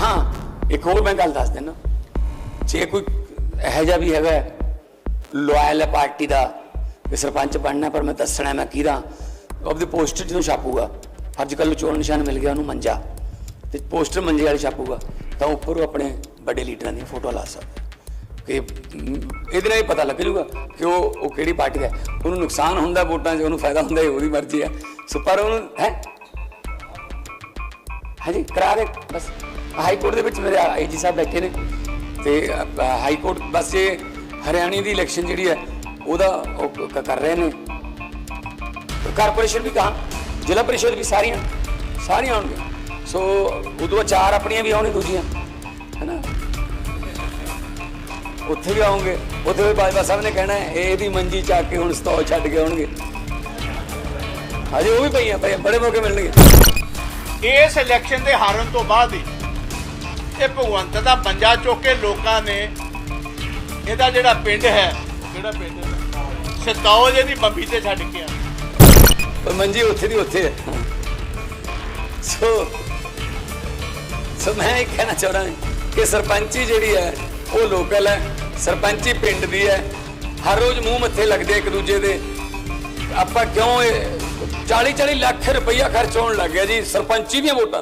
ਹਾਂ, ਇੱਕ ਹੋਰ ਮੈਂ ਗੱਲ ਦੱਸ ਦਿੰਦਾ। ਜੇ ਕੋਈ ਇਹੋ ਜਿਹਾ ਵੀ ਹੈਗਾ ਲਾਇਲ ਹੈ ਪਾਰਟੀ ਦਾ ਕਿ ਸਰਪੰਚ ਬਣਨਾ ਪਰ ਮੈਂ ਦੱਸਣਾ ਮੈਂ ਕਿਹਦਾ ਆਪਦੇ ਪੋਸਟਰ ਜਦੋਂ ਛਾਪੂਗਾ। ਅੱਜ ਕੱਲ੍ਹ ਚੋਣ ਨਿਸ਼ਾਨ ਮਿਲ ਗਿਆ ਉਹਨੂੰ ਮੰਜਾ। ਤੇ ਪੋਸਟਰ ਮੰਜੇ ਵਾਲੇ ਛਾਪੂਗਾ, ਤਾਂ ਉੱਪਰ ਉਹ ਆਪਣੇ ਵੱਡੇ ਲੀਡਰਾਂ ਦੀਆਂ ਫੋਟੋ ਲਾ ਸਕਦਾ ਕਿ ਇਹਦੇ ਨਾਲ ਹੀ ਪਤਾ ਲੱਗ ਜੂਗਾ ਕਿ ਉਹ ਉਹ ਕਿਹੜੀ ਪਾਰਟੀ ਹੈ। ਉਹਨੂੰ ਨੁਕਸਾਨ ਹੁੰਦਾ ਵੋਟਾਂ 'ਚ, ਉਹਨੂੰ ਫਾਇਦਾ ਹੁੰਦਾ ਇਹ ਉਹਦੀ ਮਰਜ਼ੀ ਹੈ। ਸੋ ਪਰ ਉਹਨੂੰ, ਹੈ? ਹਾਂਜੀ, ਕਰਾ ਦੇ, ਬਸ। ਹਾਈ ਕੋਰਟ ਦੇ ਵਿੱਚ ਮੇਰੇ ਆਈਜੀ ਸਾਹਿਬ ਬੈਠੇ ਨੇ ਤੇ ਹਾਈ ਕੋਰਟ ਬਸ ਇਹ ਹਰਿਆਣੇ ਦੀ ਇਲੈਕਸ਼ਨ ਜਿਹੜੀ ਹੈ, ਉਹਦਾ ਕਰ ਰਹੇ ਨੇ। ਕਾਰਪੋਰੇਸ਼ਨ ਵੀ ਕਹਾ ਜ਼ਿਲ੍ਹਾ ਪਰਿਸ਼ਦ ਵੀ ਸਾਰੀਆਂ ਸਾਰੀਆਂ ਆਉਣਗੀਆਂ। ਸੋ, ਉਦੋਂ ਚਾਰ ਆਪਣੀਆਂ ਵੀ ਆਉਣੀ ਦੂਜੀਆਂ, ਹੈਨਾ? ਉੱਥੇ ਵੀ ਆਉਂਗੇ। ਉੱਥੇ ਵੀ ਬਾਜਵਾ ਸਾਹਿਬ ਨੇ ਕਹਿਣਾ ਇਹ ਇਹਦੀ ਮੰਜੀ ਚੱਕ ਕੇ ਹੁਣ ਸਤੌਲ ਛੱਡ ਕੇ ਆਉਣਗੇ। ਹਜੇ ਉਹ ਵੀ ਪਈਆਂ ਪਈਆਂ, ਬੜੇ ਮੌਕੇ ਮਿਲਣਗੇ। ਇਸ ਇਲੈਕਸ਼ਨ ਦੇ ਹਾਰਨ ਤੋਂ ਬਾਅਦ ਹੀ ਇਹ ਭਗਵੰਤ ਦਾ ਪੰਜਾ ਚੁੱਕ ਕੇ ਲੋਕਾਂ ਨੇ ਇਹਦਾ ਜਿਹੜਾ ਪਿੰਡ ਹੈ ਜਿਹੜਾ ਪਿੰਡ ਹੈ? ਸਤੌਜ ਇਹਦੀ ਬੰਬੀ ਤੇ ਛੱਡ ਕੇ ਆ ਪਰ ਮੰਜੀ ਉੱਥੇ ਦੀ ਉੱਥੇ ਹੈ। ਸੋ ਸੋ ਮੈਂ ਇਹ ਕਹਿਣਾ ਚਾਹੁੰਦਾ ਕਿ ਸਰਪੰਚੀ ਜਿਹੜੀ ਹੈ, ਉਹ ਲੋਕਲ ਹੈ। ਸਰਪੰਚੀ ਪਿੰਡ ਦੀ ਹੈ। ਹਰ ਰੋਜ਼ ਮੂੰਹ ਮੱਥੇ ਲੱਗਦੇ ਇੱਕ ਦੂਜੇ ਦੇ। ਆਪਾਂ ਕਿਉਂ 40 40 ਲੱਖ ਰੁਪਈਆ ਖਰਚ ਹੋਣ ਲੱਗ ਗਿਆ ਜੀ? ਸਰਪੰਚੀ ਦੀਆਂ ਵੋਟਾਂ।